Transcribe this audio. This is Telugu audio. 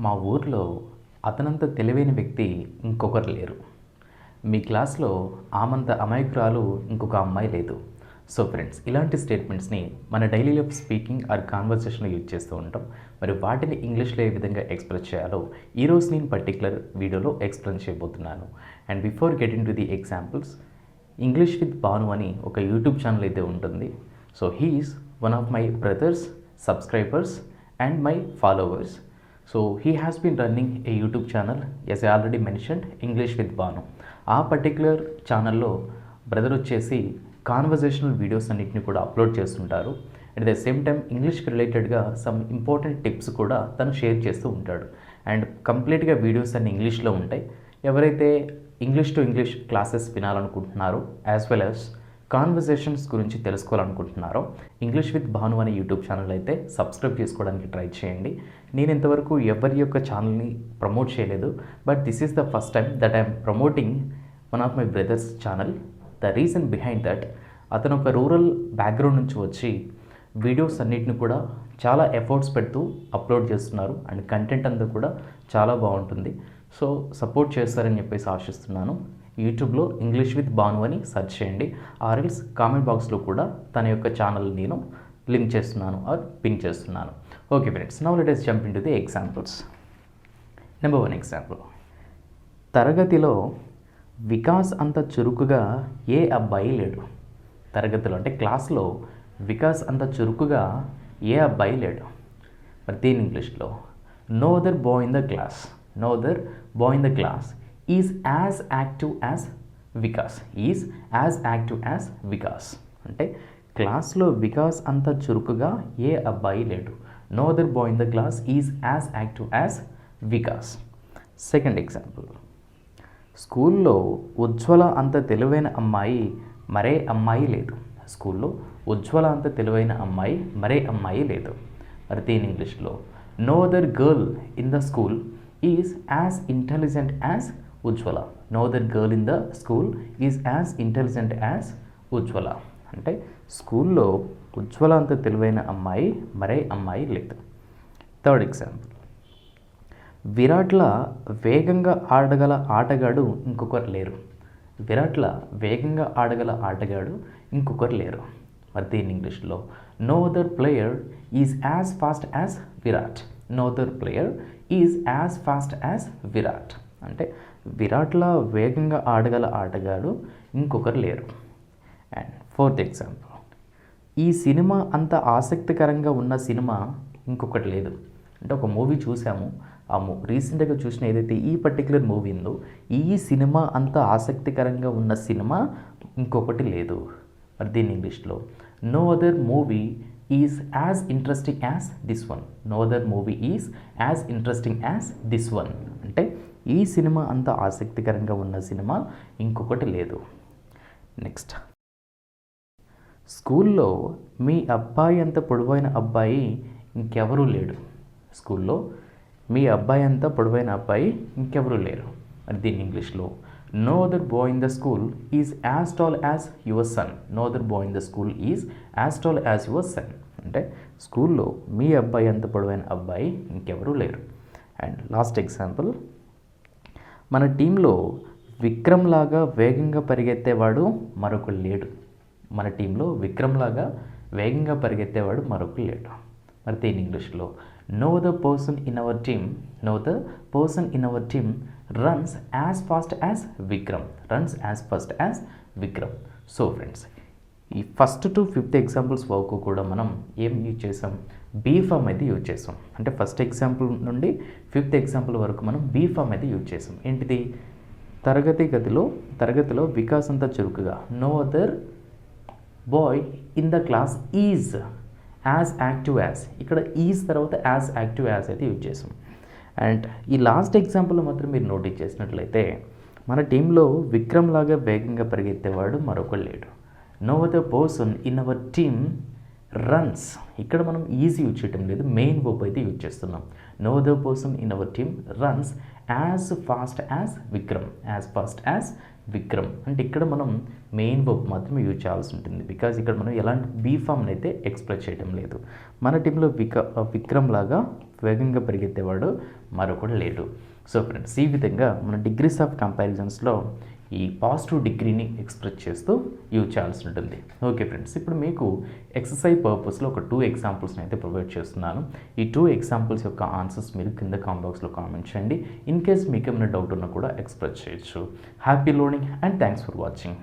మా ఊర్లో అతనంత తెలివైన వ్యక్తి ఇంకొకరు లేరు. మీ క్లాస్లో ఆమంత అమాయకురాలు ఇంకొక అమ్మాయి లేదు. సో ఫ్రెండ్స్ ఇలాంటి స్టేట్మెంట్స్ని మన డైలీ లైఫ్ స్పీకింగ్ ఆర్ కాన్వర్సేషన్లో యూజ్ చేస్తూ ఉంటాం. మరి వాటిని ఇంగ్లీష్లో ఏ విధంగా ఎక్స్ప్రెస్ చేయాలో ఈరోజు నేను పర్టికులర్ వీడియోలో ఎక్స్ప్లెయిన్ చేయబోతున్నాను. And before getting to the examples English with Banu అని ఒక యూట్యూబ్ ఛానల్ అయితే ఉంటుంది. So he's one of my brothers subscribers and my followers. So he has been running a YouTube channel as I already mentioned English with Banu ఆ పర్టిక్యులర్ ఛానల్లో బ్రదర్ వచ్చేసి కాన్వర్జేషనల్ వీడియోస్ అన్నింటిని కూడా అప్లోడ్ చేస్తుంటారు. అట్ ద సేమ్ టైం ఇంగ్లీష్కి రిలేటెడ్గా సమ్ ఇంపార్టెంట్ టిప్స్ కూడా తను షేర్ చేస్తూ ఉంటాడు. అండ్ కంప్లీట్గా వీడియోస్ అన్ని ఇంగ్లీష్లో ఉంటాయి. ఎవరైతే ఇంగ్లీష్ టు ఇంగ్లీష్ క్లాసెస్ వినాలనుకుంటున్నారో యాజ్ వెల్ యాజ్ కాన్వర్జేషన్స్ గురించి తెలుసుకోవాలనుకుంటున్నారో ఇంగ్లీష్ విత్ భాను అనే యూట్యూబ్ ఛానల్ అయితే సబ్స్క్రైబ్ చేసుకోవడానికి ట్రై చేయండి. నేను ఇంతవరకు ఎవరి యొక్క ఛానల్ని ప్రమోట్ చేయలేదు but this is the first time that I'm promoting one of my brothers channel the reason behind that అతను ఒక రూరల్ బ్యాక్గ్రౌండ్ నుంచి వచ్చి వీడియోస్ అన్నిటిని కూడా చాలా ఎఫర్ట్స్ పెడుతూ అప్లోడ్ చేస్తున్నారు అండ్ కంటెంట్ అంతా కూడా చాలా బాగుంటుంది. సో సపోర్ట్ చేస్తారని చెప్పేసి ఆశిస్తున్నాను. యూట్యూబ్లో ఇంగ్లీష్ విత్ భాను అని సెర్చ్ చేయండి. ఆర్ఎల్స్ కామెంట్ బాక్స్లో కూడా తన యొక్క ఛానల్ నేను లింక్ చేస్తున్నాను ఆర్ పిన్ చేస్తున్నాను. Okay friends now let jump into the examples number one example తరగతిలో వికాస్ అంత చురుకుగా ఏ అబ్బాయి లేడు? తరగతిలో అంటే క్లాస్లో వికాస్ అంత చురుకుగా ఏ అబ్బాయి లేడు? మరి దీని ఇంగ్లీష్లో no other boy in the class no other boy in the class is as active as Vikas is as active as Vikas అంటే క్లాస్లో వికాస్ అంత చురుకుగా ఏ అబ్బాయి లేడు. No other boy in the class is as active as Vikas second example స్కూల్లో ఉజ్వల అంత తెలివైన అమ్మాయి మరే అమ్మాయి లేదు. స్కూల్లో ఉజ్వల అంత తెలివైన అమ్మాయి మరే అమ్మాయి లేదు. మరి దీని ఇంగ్లీష్లో no other girl in the school is as intelligent as Ujwala. No that girl in the school is as intelligent as Ujwala. అంటే స్కూల్లో ఉజ్వల అంత తెలివైన అమ్మాయి మరే అమ్మాయి లేదు. థర్డ్ ఎగ్జాంపుల్ విరాట్ల వేగంగా ఆడగల ఆటగాడు ఇంకొకరు లేరు. విరాట్ల వేగంగా ఆడగల ఆటగాడు ఇంకొకరు లేరు. మరి దీని ఇంగ్లీష్లో no other player is as fast as Virat. No other player is as fast as Virat. అంటే విరాట్లా వేగంగా ఆడగల ఆటగాడు ఇంకొకరు లేరు. అండ్ ఫోర్త్ ఎగ్జాంపుల్ ఈ సినిమా అంత ఆసక్తికరంగా ఉన్న సినిమా ఇంకొకటి లేదు. అంటే ఒక మూవీ చూసాము. ఆ మూ రీసెంట్గా చూసిన ఏదైతే ఈ పర్టికులర్ మూవీ ఉందో ఈ సినిమా అంత ఆసక్తికరంగా ఉన్న సినిమా ఇంకొకటి లేదు. మరి దీని ఇంగ్లీష్లో no other movie is as interesting as this one no other movie is as interesting as this one అంటే ఈ సినిమా అంత ఆసక్తికరంగా ఉన్న సినిమా ఇంకొకటి లేదు. నెక్స్ట్. స్కూల్లో మీ అబ్బాయి అంత పొడవైన అబ్బాయి ఇంకెవరూ లేడు. స్కూల్లో మీ అబ్బాయి అంత పొడవైన అబ్బాయి ఇంకెవరూ లేరు. మరి దీని ఇంగ్లీష్లో. No other boy in the school is as tall as your son no other boy in the school is as tall as your son అంటే స్కూల్లో మీ అబ్బాయి అంత పొడవైన అబ్బాయి ఇంకెవరూ లేరు. అండ్ లాస్ట్ ఎగ్జాంపుల్ మన టీంలో విక్రమ్ లాగా వేగంగా పరిగెత్తేవాడు మరొకరు లేడు. మన టీంలో విక్రమ్ లాగా వేగంగా పరిగెత్తేవాడు మరొకరు లేడు. మరి దీని ఇంగ్లీష్లో no the person in our team no the person in our team runs as fast as Vikram runs as fast as Vikram so friends ఈ ఫస్ట్ టు ఫిఫ్త్ ఎగ్జాంపుల్స్ వరకు కూడా మనం ఏం యూజ్ చేసాం? బీ ఫామ్ అయితే యూజ్ చేసాం. అంటే ఫస్ట్ ఎగ్జాంపుల్ నుండి ఫిఫ్త్ ఎగ్జాంపుల్ వరకు మనం బీ ఫామ్ అయితే యూజ్ చేసాం. ఏంటిది? తరగతి గదిలో తరగతిలో వికాస్ అంతా చురుకుగా. No other boy in the class is as active as ఇక్కడ ఈజ్ తర్వాత యాజ్ యాక్టివ్ యాజ్ అయితే యూజ్ చేసాం. అండ్ ఈ లాస్ట్ ఎగ్జాంపుల్ మాత్రం మీరు నోటీస్ చేసినట్లయితే మన టీంలో విక్రమ్ లాగా వేగంగా పరిగెత్తేవాడు మరొకరు లేడు. No other person in our team runs ఇక్కడ మనం ఈజీ యూజ్ చేయటం లేదు. మెయిన్ వర్బ్ అయితే యూజ్ చేస్తున్నాం. No other person in our team runs as fast as Vikram as fast as Vikram అంటే ఇక్కడ మనం మెయిన్ వర్బ్ మాత్రమే యూజ్ చేయాల్సి ఉంటుంది. బికాజ్ ఇక్కడ మనం ఎలాంటి బీ ఫామ్ని అయితే ఎక్స్ప్రెస్ చేయడం లేదు. మన టీంలో విక విక్రమ్ లాగా వేగంగా పరిగెత్తేవాడు మరొకడు లేడు. సో ఫ్రెండ్స్ ఈ విధంగా మన డిగ్రీస్ ఆఫ్ కంపారిజన్స్లో ఈ పాజిటివ్ డిగ్రీని ఎక్స్ప్రెస్ చేస్తూ యూజ్ చేయాల్సి ఉంటుంది. ఓకే ఫ్రెండ్స్ ఇప్పుడు మీకు ఎక్సర్సైజ్ పర్పస్లో ఒక టూ ఎగ్జాంపుల్స్ని అయితే ప్రొవైడ్ చేస్తున్నాను. ఈ టూ ఎగ్జాంపుల్స్ యొక్క ఆన్సర్స్ మీరు కింద కామెంట్ బాక్స్లో కామెంట్ చేయండి. ఇన్ కేస్ మీకు ఏమైనా డౌట్ ఉన్నా కూడా ఎక్స్ప్రెస్ చేయొచ్చు. Happy learning and thanks for watching